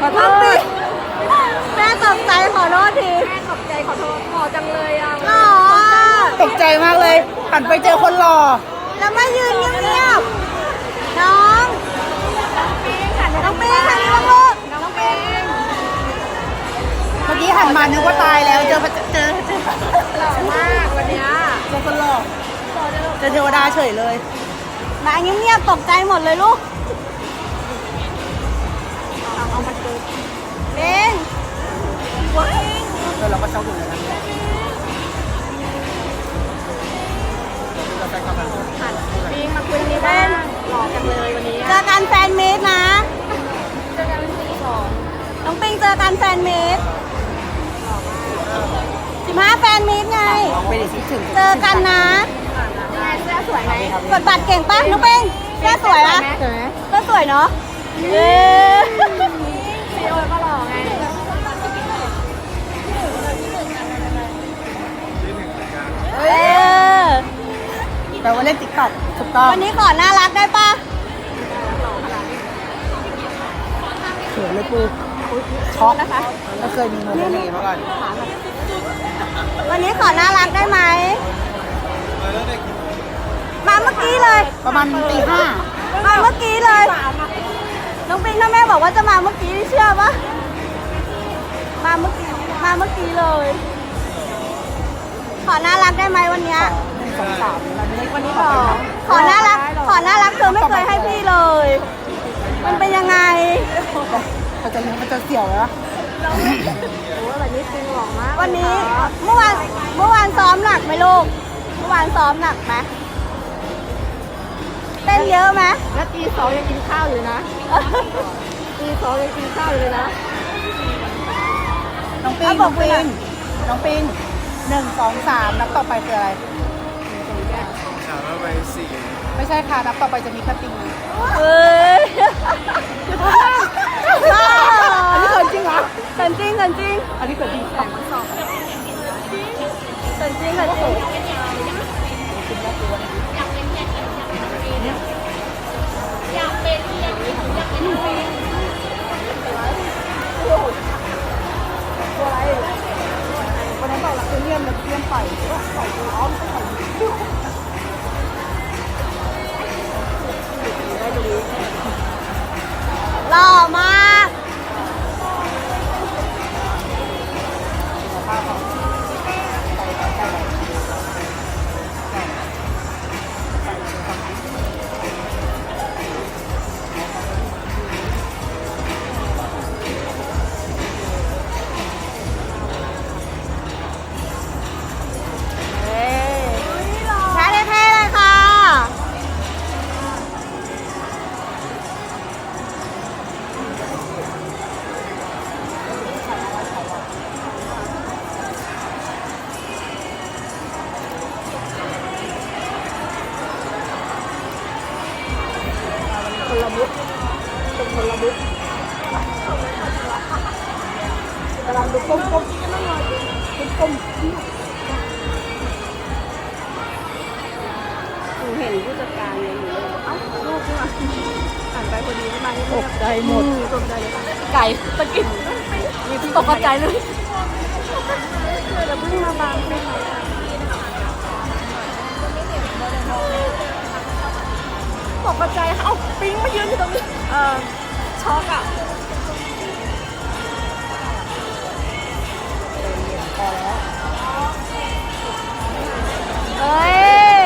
ขอโทน้องปิษงแม่ตกใจขอโทษทีแม่ขอบใจขอโทษหอจังเลยอะหรอตกใจมากเลยหันไปเจอคนหล่อ แล้วไม่ยืนเงียบๆน้องน้องปิงหันมาลูกน้องปิงเมื่อกี้หันมานึกว่าตายแล้ว เจอพระเจอเจอหล่อมากวันเนี้ยเจอคนหล่อเจอเทวดาเฉยเลยมาเงียบๆตกใจหมดเลยลูก ปิงเออเราก็ชอบดูนะเราไปเข้ามาปิงมาคุยนี้บ้างหล่อจังเลยวันนี้เจอกันแฟนมีตนะเจอกันวันที่สองน้องปิงเจอกันแฟนมีตสิบห้าแฟนมีตไง ไปดิคิดถึงเจอกันนะยังไงเสื้อสวยไหมกดบัตรเก่งป่ะน้องปิงเสื้อสวยปะสวยไหมเสื้อสวยเนาะเย้ ซีโอก็หล่อไงเออแปลว่าเล่นติ๊กต็อกถูกต้องวันนี้ขอน่ารักได้ป่ะเขินเลยกูช็อกนะคะไม่เคยมีโมเมนต์อย่างนี้มาก่อนวันนี้ขอน่ารักได้ไหมมาเมื่อกี้เลย ประมาณตีห้ามาเมื่อกี้เลย น้องปิงถ้าแม่บอกว่าจะมาเมื่อกี้เชื่อปะมาเมื่อกี้มาเมื่อกี้เลย ขอน่ารักได้ไหมวันเนี้ยสองสามวันนี้ขอขอน่ารัก ขอน่ารักเธอไม่เคยให้พี่เลย มันเป็นยังไงมันจะมันจะเสี่ยวนะโอ้ยวันนี้ปิงหล่อมากวันนี้เมื่อวานเมื่อวานซ้อมหนักไหมลูกเมื่อวานซ้อมหนักไหม เต้นเยอะไหมแล้วตีสองยังกินข้าวอยู่นะตีสองยังกินข้าวอยู่เลยนะ น้องปิงเอาบน้ออกงไปปิหน่อยงน้องปิงหนึ่งสองสามนับต่อไปคืออะไรสามารถไปสี่ไม่ใช่ค่ะนับต่อไปจะมีแค่ปิงเอ้ยบ้าอันนี้เกินจริงเหรอเกินจริงเกินจริง อันนี้เกินจริงเกินจริงเกินจริง วันนั้นบอกรักเลี่ยมเลยเลี่ยมไปว่าใส่ตัวอ้อมใส่หล่อมาก คนละมุดเป็นคนละมุดกำลังดูก้มก้มก้มหนูเห็นผู้จัดการเลยหนูเลยเอ้าลูกนี่มาอ่านไปพอดีไม่มาที่ตกใจหมดตกใจเลยค่ะไก่ตะกิดตกใจเลยจะเพิ่งมาบางใช่ไห มตกใจค่ะเอาปิ๊งมายืนอยู่ตรงนี้ เออช็อกอะเฮ้ย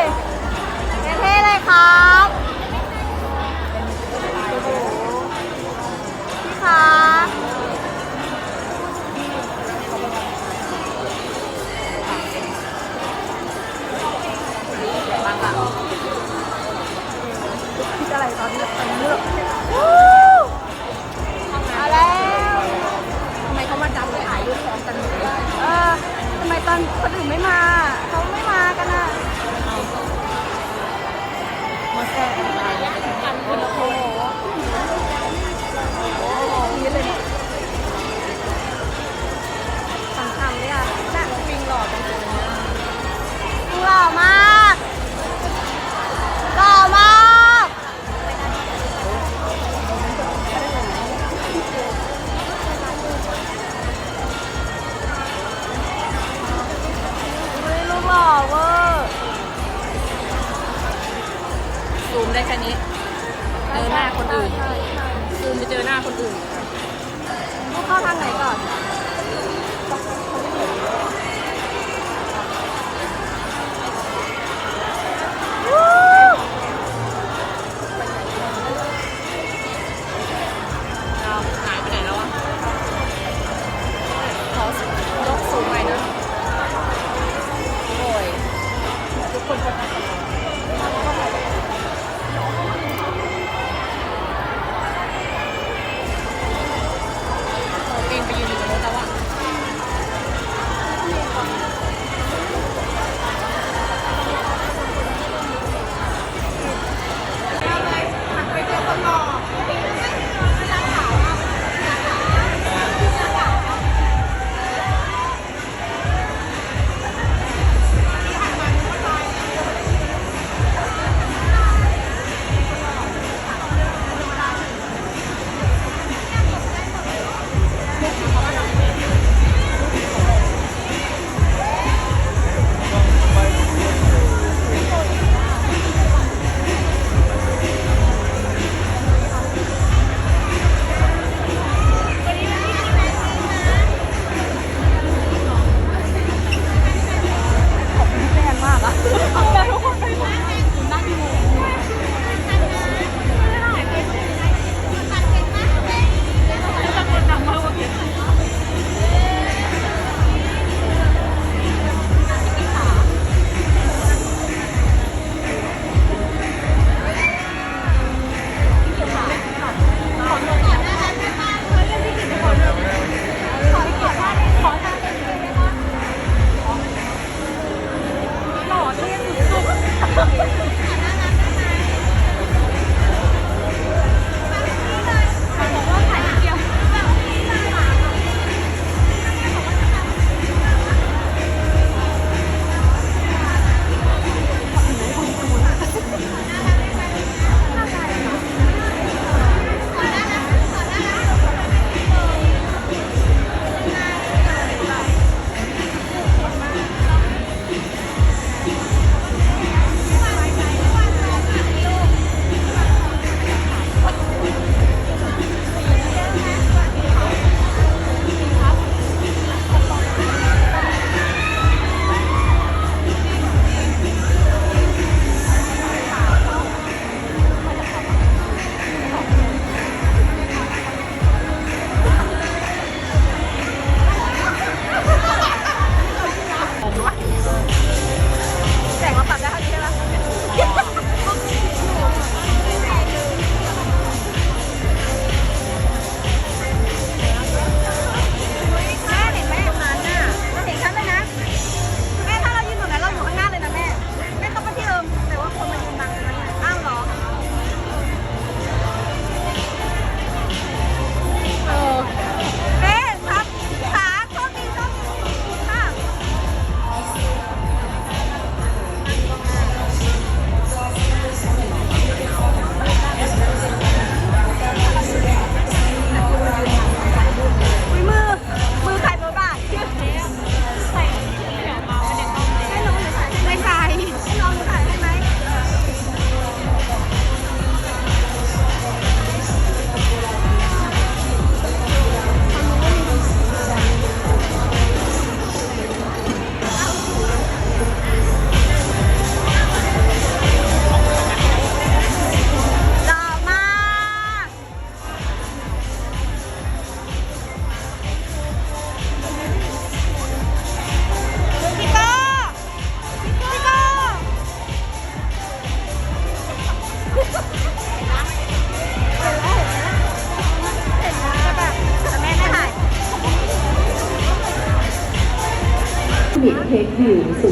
เท่เลยค่ะ ได้แค่นี้เจอหน้าคนอื่นซูมไปเจอหน้าคนอื่น ลูกเข้าทางไหนก่อน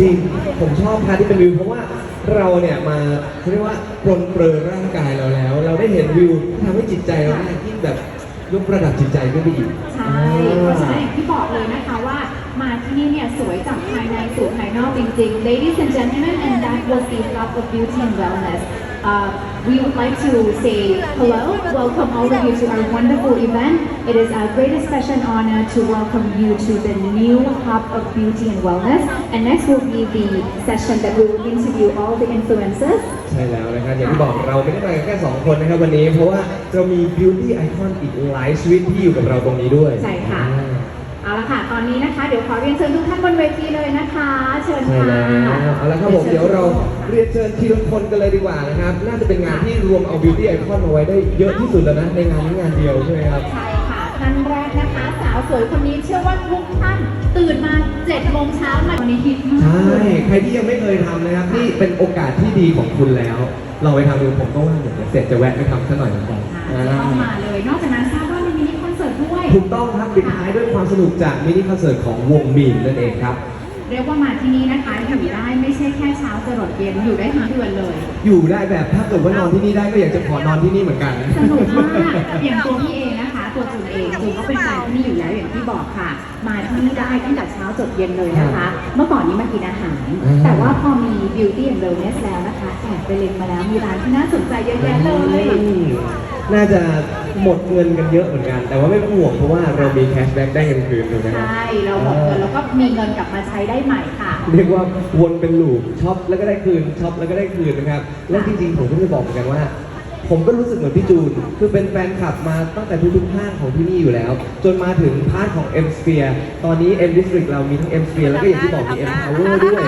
จริง ผมชอบพาร์ทที่เป็นวิวเพราะว่าเราเนี่ยมาเขาเรียกว่าปรนเปรอร่างกายเราแล้ว เราได้เห็นวิวที่ทำให้จิตใจเราได้ยิ่งแบบยกระดับจิตใจขึ้นไปอีกใช่เพราะฉะนั้นอย่างที่บอกเลยนะคะว่ามาที่นี่เนี่ยสวยจากภายในสู่ภายนอกจริงๆ Ladies and gentlemen and that was the love of beauty and wellness uh, we would like to say hello, welcome all of you to our wonderful event. It is our greatest special honor to welcome you to the new hub of beauty and wellness. And next will be the session that we will interview all the influencers ใช่แล้วนะครับ อย่างที่บอกเราไม่ได้มากันแค่ 2 คนนะครับวันนี้ เพราะว่าเรามี beauty icon อีกหลายชีวิตที่อยู่กับเราตรงนี้ด้วย ใช่ค่ะ อ่า เอาละค่ะ ตอนนี้นะคะ เดี๋ยวขอเรียนเชิญทุกท่านบนเวทีเลยนะคะ เชิญใช่ค่ะแล้วเอาละครับผมเดี๋ยวเราเรียนเชิญทีละคนกันเลยดีกว่านะครับ น่าจะเป็นงานที่รวมเอา beauty icon มาไว้ได้เยอะที่สุดแล้วนะ ในงานนี้งานเดียวใช่ไหมครับ ใช่ค่ะท่านแรกนะคะ สาวสวยคนนี้เชื่อว่าทุกท่านตื่นมา7โมงเช้ามาวันนี้ฮิตมาก ใช่ ใครที่ยังไม่เคยทำนะครับ นี่เป็นโอกาสที่ดีของคุณแล้ว เราไปทำดูผมก็ว่าเดี๋ยวเสร็จจะแวะไปทำสักหน่อยนะครับอ่าจะต้องมาเลย นอกจากนั้นทราบ ด้วย ถูกต้องครับปิดท้ายด้วยความสนุกจากมินิคอนเสิร์ตของวงมีนนั่นเองครับ เรียกว่ามาที่นี่นะคะอยู่ได้ไม่ใช่แค่เช้าจรดเย็นอยู่ได้ทั้งเดือนเลย อยู่ได้แบบถ้าเกิดว่านอนที่นี่ได้ก็อยากจะขอนอนที่นี่เหมือนกันสนุกมากอย่างตัวพี่เองนะคะ ตัวจูนเองจูนก็เป็นแฟนที่นี่อยู่แล้วอย่างที่บอกค่ะ มาที่นี่ได้ตั้งแต่เช้าจดเย็นเลยนะคะ เมื่อก่อนนี้มากินอาหารอ่าแต่ว่าพอมี beauty and wellness แล้วนะคะแอบไปเล็งมาแล้วมีร้านที่น่าสนใจเยอะแยะเลยอืม น่าจะหมดเงินกันเยอะเหมือนกัน แต่ว่าไม่ต้องห่วงเพราะว่าเรามีแคชแบ็กได้เงินคืนถูกไหมครับ ใช่เราหมดเงินแล้วก็มีเงินกลับมาใช้ได้ใหม่ค่ะ เรียกว่าวนเป็นลูปช็อปแล้วก็ได้คืนช็อปแล้วก็ได้คืนนะครับ และจริงๆผมก็จะบอกเหมือนกันว่า ผมก็รู้สึกเหมือนพี่จูน คือเป็นแฟนคลับมาตั้งแต่ทุกๆห้างของที่นี่อยู่แล้ว จนมาถึงพาร์ทของ M Sphere ตอนนี้ M District เรามีทั้ง M Sphere แล้วก็อย่างที่บอกมี M Tower ด้วย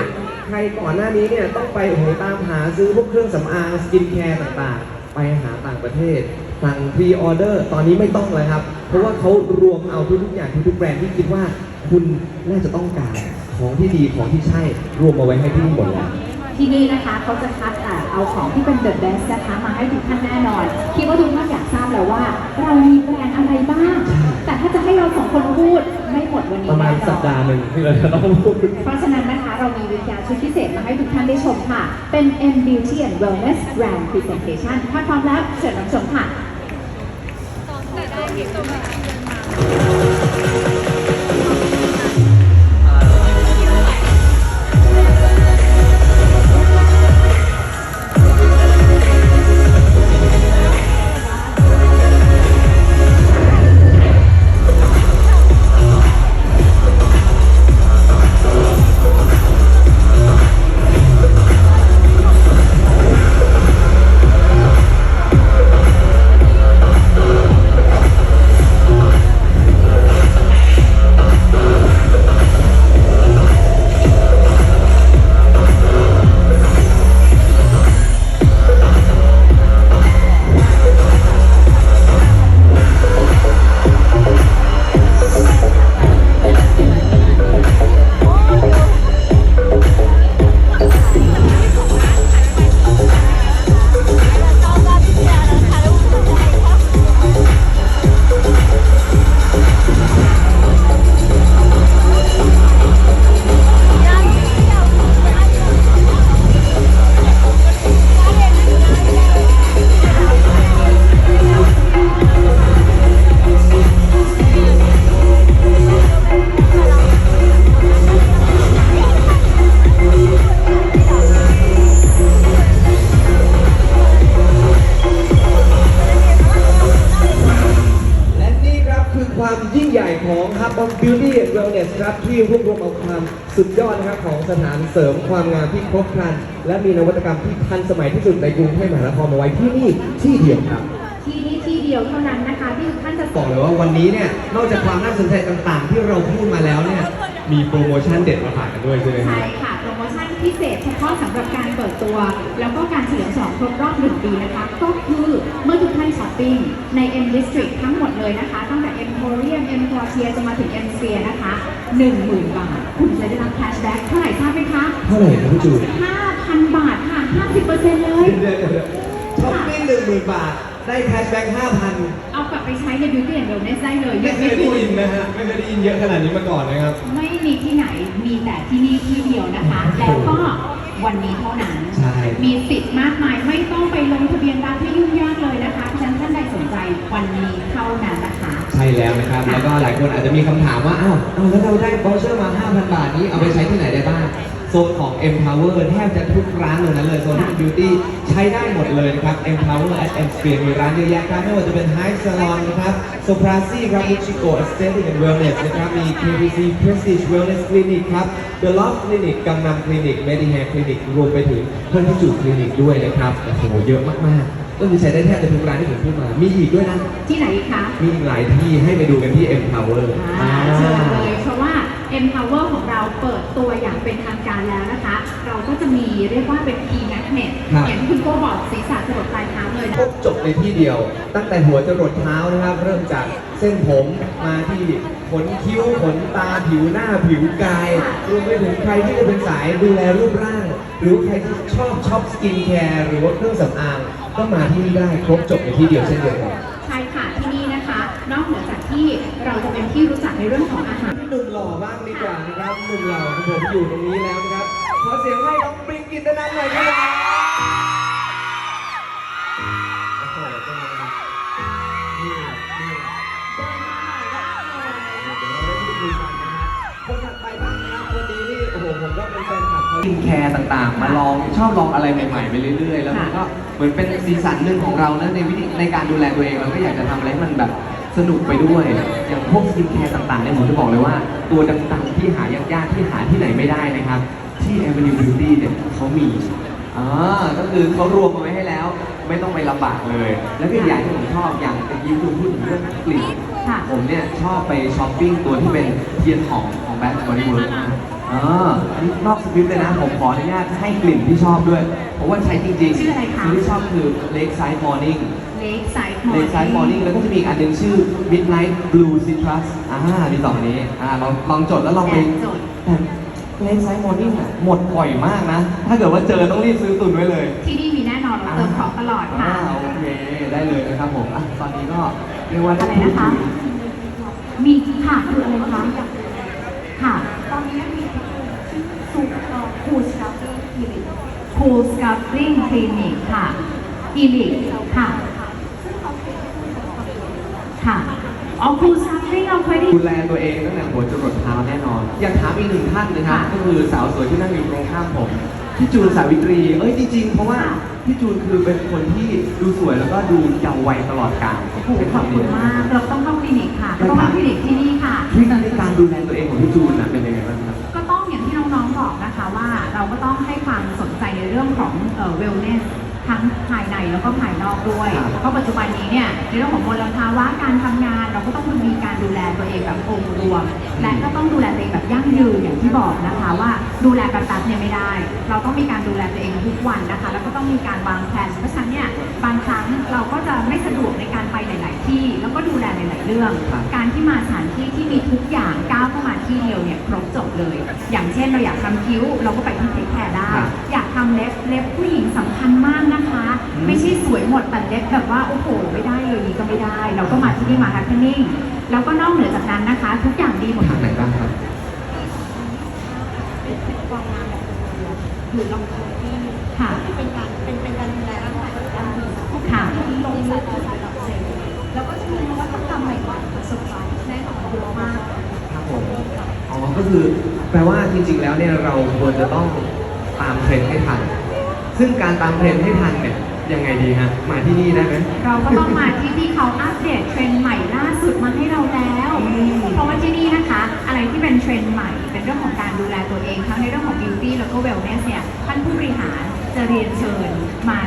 ใครก่อนหน้านี้เนี่ยต้องไปโอ้โหตามหาซื้อพวกเครื่องสำอางสกินแคร์ต่างๆ ไปหาต่างประเทศ สั่งพรีออเดอร์ตอนนี้ไม่ต้องเลยครับ เพราะว่าเขารวมเอาทุกๆอย่างทุกๆแบรนด์ที่คิดว่าคุณน่าจะต้องการของที่ดีของที่ใช่รวมมาไว้ให้ที่นี่หมดแล้ว ที่นี่นะคะเขาจะคัดอะเอาของที่เป็นเดอะเบสนะคะมาให้ทุกท่านแน่นอนคิดว่าทุกท่าน แล้วว่าเรามีแบรนด์อะไรบ้าง แต่ถ้าจะให้เราสองคนพูดไม่หมดวันนี้ประมาณแน่นอนสัปดาห์หนึ่งที่เราจะต้องพูด เพราะฉะนั้นนะคะเรามีวิทยาชุดพิเศษมาให้ทุกท่านได้ชมค่ะ เป็น M Beauty and Wellness Brand Presentation ถ้าพร้อมแล้วเชิญรับชมค่ะและ and Wellness ครับที่รวบรวมเอาความสุดยอดนะครับของสถานเสริมความงามที่ครบครัน และมีนวัตกรรมที่ทันสมัยที่สุดในกรุงเทพมหานครมาไว้ที่นี่ที่เดียวครับ ที่นี่ที่เดียวเท่านั้นนะคะที่ทุกท่านจะบอกเลยว่าวันนี้เนี่ยนอกจากความน่าสนใจต่างๆ ที่เราพูดมาแล้วเนี่ยมีโปรโมชั่นเด็ดมาฝากกันด้วยใช่ไหมครัใช่บ ค่ะโปรโมชั่น พิเศษเฉพาะสำหรับการเปิดตัว แล้วก็การเฉลิมฉลองครบรอบหนึ่งปีนะคะ ก็คือเมื่อทุกท่านช้อปปิ้งใน M District ทั้งหมดเลยนะคะ ตั้งแต่ Emporium M Quartier จะมาถึง M Sphere นะคะ 10,000 บาท คุณจะได้รับแคชแบ็กเท่าไหร่ทราบไหมคะ เท่าไหร่ครับพี่จูน5,000 บาทค่ะ 50%เลยเดี๋ยวๆๆช้อปปิ้งหนึ่งหมื่นบาท ได้แคชแบ็กห้าพันเอากลับไปใช้ใน Beauty and Wellness ได้เลยไม่เคยได้ยินนะฮะ ไม่เคยได้ยินเยอะขนาดนี้มาก่อนนะครับ ไม่มีที่ไหน มีแต่ที่นี่ที่เดียวนะคะ แล้วก็วันนี้เท่านั้นใช่มีสิทธิ์มากมาย ไม่ต้องไปลงทะเบียนรับให้ยุ่งยากเลยนะคะเพราะฉะนั้นท่านใดสนใจวันนี้เท่านั้นนะคะ ใช่แล้วนะครับ แล้วก็หลายคนอาจจะมีคำถามว่า อ้าวเอาแล้วเราได้บอเชอร์มา 5,000 บาทนี้ เอาไปใช้ที่ไหนได้บ้างส นของ M Tower แทบจะทุกร้านเลยนั้นเลยโซนที่เป็น beauty ใช้ได้หมดเลยนะครับ M Tower at M Sphere มีร้านเยอะแยะครับไม่ว่าจะเป็น High Salon นะครับ Soprasi ครับ Ichigo Aesthetic and Wellness นะครับ มี KBC Prestige Wellness Clinic ครับ The Love Clinic กังนำ Clinic Medihair Clinic รวมไปถึงเพื่อนที่จูคลินิกด้วยนะครับโอ้โหเยอะมากๆก็คือใช้ได้แทบจะทุกร้านที่ผมพูดมา มีอีกด้วยนะ ที่ไหนอีกคะ มีอีกหลายที่ให้ไปดูกันที่ M Tower อ่าเชิญเลยเพราะว่า Empower ของเราเปิดตัวอย่างเป็นทางการแล้วนะคะ เราก็จะมีเรียกว่าเป็น Key Magnet ครับ อย่างที่คุณโก้บอกศีรษะจรดปลายเท้าเลยนะ ครบจบในที่เดียว ตั้งแต่หัวจรดเท้านะครับ เริ่มจากเส้นผมมาที่ขนคิ้วขนตาผิวหน้าผิวกายรวมไปถึงใครที่จะเป็นสายดูแลรูปร่าง หรือใครที่ชอบช็อปสกินแคร์หรือว่าเครื่องสำอางก็มาที่นี่ได้ครบจบในที่เดียวเช่นเดียวกัน ใช่ค่ะที่นี่นะคะ นอกเหนือจากที่เราจะเป็นที่รู้จักในเรื่องของอา นะครับหนุ่มหล่อของผมอยู่ตรงนี้แล้วนะครับ ขอเสียงให้น้องปริงกิตนันหน่อยครับโอ้โหเป็นไงนี่นี่เดี๋ยวเราได้พูดคุยกันนะฮะคนถัดไปบ้างนะครับคนนี้นี่ โอ้โห ผมก็เป็นแฟนคลับเขาสกินแคร์ต่างๆ มาลองชอบลองอะไรใหม่ๆไปเรื่อยๆ แล้วมันก็เหมือนเป็นสีสันหนึ่งของเรานะในวิธีในการดูแลตัวเองเราก็อยากจะทำอะไรให้มันแบบ สนุกไปด้วย อย่างพวกสกินแคร์ต่างๆเนี่ยผมจะบอกเลยว่า ตัวดำๆที่หายากๆที่หาที่ไหนไม่ได้นะครับ ที่ Avenue Beauty เนี่ยเขามีอ่าก็คือเขารวมมาไว้ให้แล้ว ไม่ต้องไปลำบากเลย แล้วก็อีกอย่างที่ผมชอบอย่างตะกี้คุณพูดถึงเรื่องกลิ่นค่ะผมเนี่ยชอบไปช้อปปิ้งตัวที่เป็นเทียนหอมของแบทบริเวิร์กอ่านี่นอกสคริปต์เลยนะ ผมขออนุญาตให้กลิ่นที่ชอบด้วย เพราะว่าใช้จริงๆชื่ออะไรคะ ที่ชอบคือ Lakeside Morning Lakeside Lakeside Morning แล้วก็จะมีอีกอันหนึงชื่อ Midnight Blue Citrus อ่ามีสองอันนี้อ่าลองลองจดแล้วลองไปแอบจด แต่ Lakeside Morning อะหมดบ่อยมากนะ ถ้าเกิดว่าเจอต้องรีบซื้อตุนไว้เลย ที่นี่มีแน่นอนเราเติมของตลอดค่ะ อ่าโอเคได้เลยนะครับผมอะตอนนี้ก็เรียกว่าอะไรนะคะ มีค่ะคืออะไรคะค่ะ ตอนนี้มีซูคูสกับคลินิกคูสกับคลินิกค่ะคลินิกค่ะ ค่ะอ๋อคูสกับคลินิกเราเคยได้ดูแลตัวเองตั้งแต่หัวจรดเท้าแน่นอน อยากถามอีกหนึ่งท่านนะครับค่ะก็คือสาวสวยที่นั่งอยู่ตรงข้ามผมพี่จูนสาวิตรี เอ้ยจริงๆ เพราะว่าพี่จูนคือเป็นคนที่ดูสวยแล้วก็ดูเยาว์วัยตลอดกาลโอ้โหขอบคุณมาก เราต้องเข้าคลินิกค่ะต้องเข้าคลินิกที่นี่ค่ะวิธีการดูแลตัวเองของพี่จูนน่ะเป็นยังไงบ้างครับก็ต้องอย่างที่น้องๆบอกนะคะว่าเราก็ต้องให้ความสนใจในเรื่องของเอ่อ wellness ทั้งภายในแล้วก็ภายนอกด้วยครับเพราะปัจจุบันนี้เนี่ยในเรื่องของมลภาวะการทำงาน เราก็ต้องมีการดูแลตัวเองแบบองค์รวม และก็ต้องดูแลตัวเองแบบยั่งยืนอย่างที่บอกนะคะว่าดูแลแบบตัดเนี่ยไม่ได้ เราต้องมีการดูแลตัวเองทุกวันนะคะ แล้วก็ต้องมีการวางแผนเพราะฉะนั้น เรื่อง ครับ การที่มาสถานที่ที่มีทุกอย่างก้าวเข้ามาที่เดียวเนี่ยครบจบเลย อย่างเช่นเราอยากทำคิ้ว เราก็ไปที่เทคแคร์ได้ ครับอยากทำเล็บเล็บผู้หญิงสำคัญมากนะคะ อืม ไม่ใช่สวยหมดแต่เล็บแบบว่าโอ้โหไม่ได้เลยนี่ก็ไม่ได้ เราก็มาที่นี่มาแฮปปี้นิ่งแล้วก็นอกเหนือจากนั้นนะคะ ทุกอย่างดีหมดทางไหนบ้างครับหรือลองทำที่ค่ะ เป็นการเป็นเป็นการดูแลร่างกายที่ดีค่ะลงสัตว์สัตว์เซลล์ แล้วก็จะมีนวัตกรรมใหม่ๆมาเซอร์ไพรส์แน่นอนเยอะมาก ครับผมอ๋อก็คือแปลว่าจริงๆแล้วเนี่ยเราควรจะต้องตามเทรนด์ให้ทัน ซึ่งการตามเทรนด์ให้ทันเนี่ยยังไงดีฮะมาที่นี่ได้ไหม เราก็ต้องมาที่ที่เขาอัปเดตเทรนด์ใหม่ล่าสุดมาให้เราแล้ว อืม เพราะว่าที่นี่นะคะ อะไรที่เป็นเทรนด์ใหม่ เป็นเรื่องของการดูแลตัวเองทั้งในเรื่องของ beauty แล้วก็ wellness เนี่ยท่านผู้บริหารจะเรียนเชิญมา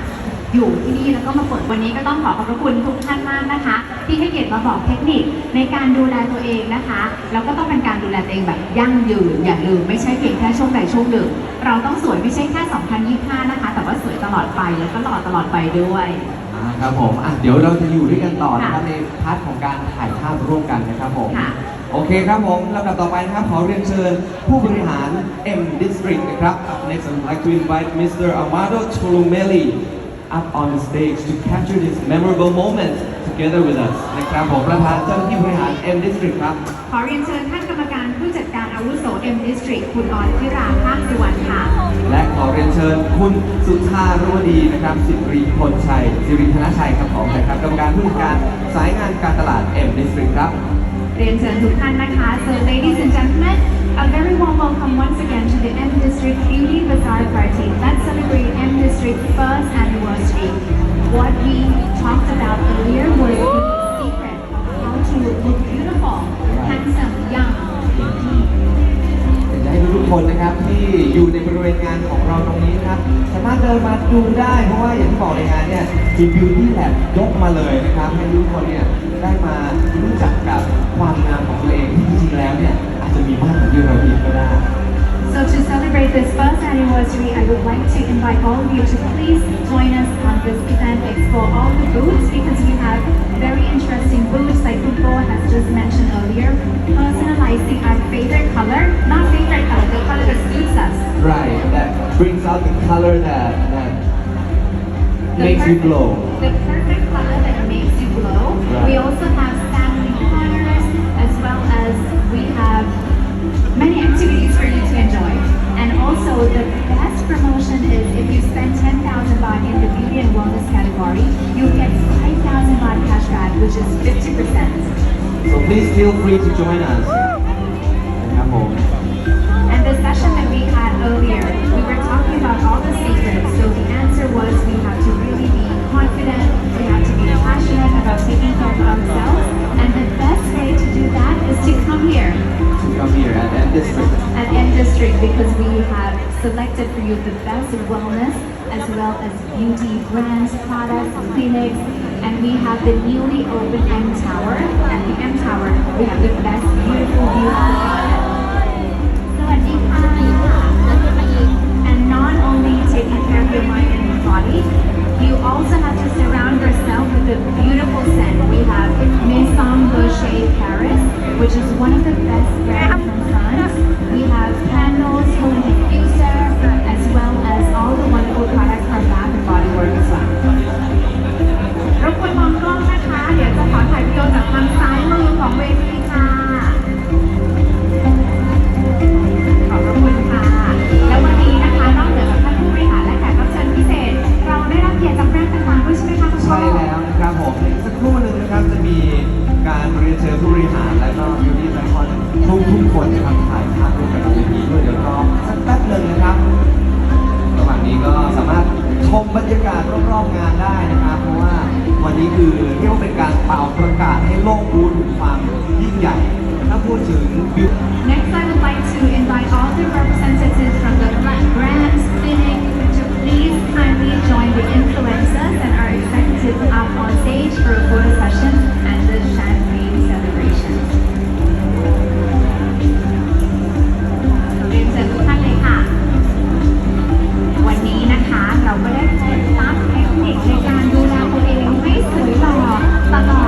อยู่ที่นี่แล้วก็มาเปิดวันนี้ก็ต้องขอขอบพระคุณทุกท่านมากนะคะ ที่ให้เกียรติมาบอกเทคนิคในการดูแลตัวเองนะคะแล้วก็ต้องเป็นการดูแลตัวเองแบบยั่งยืนอย่าลืมไม่ใช่เพียงแค่ช่วงใดช่วงหนึ่งเราต้องสวยไม่ใช่แค่ 2025 นะคะ แต่ว่าสวยตลอดไปแล้วก็หล่อตลอดไปด้วยอ่าครับผมอะเดี๋ยวเราจะอยู่ด้วยกันต่อนะครับค่ะในพาร์ทของการถ่ายภาพร่วมกันนะครับผม ค่ะ โอเคครับผมลำดับต่อไปนะครับ ขอเรียนเชิญผู้บริหาร M District นะครับ Next I would like to invite Mr. Amado Tolumeli up on the stage to capture this memorable moment together with us นะครับผมประธานเจ้าหน้าที่บริหาร M District ครับ ขอเรียนเชิญท่านกรรมการผู้จัดการอาวุโส M District คุณออนทิราภาคสุวรรณค่ะ และขอเรียนเชิญคุณสุธารวดีนะครับสิริพลชัยสิริธนชัยครับของนะครับกรรมการผู้จัดการสายงานการตลาด M District ครับ เรียนเชิญทุกท่านนะคะ So ladies and gentlemen A very warm welcome once again to the M District Beauty Bazaar Party that celebrates M District's first anniversary. What we talked about earlier was the secret of how to look beautiful, handsome, young, อยากให้ทุกๆคนนะครับที่อยู่ในบริเวณงานของเราตรงนี้นะครับสามารถเดินมาดูได้เพราะว่าอย่างที่บอกในงานเนี่ยมีบิวตี้แลบยกมาเลยนะครับให้ทุกคนเนี่ยได้มารู้จักกับความงามของตัวเองที่จริงๆแล้วเนี่ย จจะมีมากกว่าที่เราคิดก็ได้ So to celebrate this first anniversary, I would like to invite all of you to please join us on this event, explore all the booths because we have very interesting booths like Kupo has just mentioned earlier, personalizing our favorite color, not favorite color, the color that suits us. Right that brings out the color that that The makes you perfect- glow The perfect color that makes you glow. Right. We also So the best promotion is if you spend 10,000 baht in the beauty and wellness category, you get 5,000 baht cash back, which is 50%. So please feel free to join us. Come on. And the session that we had earlier, we were talking about all the secrets. So the answer was we have to really be confident, we have to be passionate about taking care of ourselves, is to come here. To come here at M District. At M District because we have selected for you the best wellness as well as beauty brands, products, clinics, and we have the newly opened M Tower. At the M Tower, we have the best beautiful view. Uh, and not only taking care of your mind and your body, you also have to surround yourself with a beautiful scent. We have Maison Rocher Paris, which is one of the best brands from France. We have candles, home diffuser, as well as all the wonderful products from Bath and Body Works as well. รบกวนมองกล้องนะคะ เดี๋ยวจะขอถ่ายวิดีโอจากทางซ้ายมือของเวที ที เรียนเชิญผู้บริหารและก็ยูนิไซคอนทุกทุกๆคนนะครับถ่ายภาพร่วมกับเวทีด้วยเดี๋ยวรอสักแป๊บหนึ่งนะครับ ระหว่างนี้ก็สามารถชมบรรยากาศรอบๆงานได้นะครับ เพราะว่าวันนี้คือเรียกว่าเป็นการเป่าประกาศให้โลกรู้ถึงความยิ่งใหญ่ถ้าพูดถึงบิว Next, I would like to invite all the representatives from the brands, clinic, to please kindly join the influencers and our executives up on stage for a photo session and the channel. เราก็ได้เคล็ดลับเทคนิคในการดูแลตัวเองให้สวยหล่อตลอด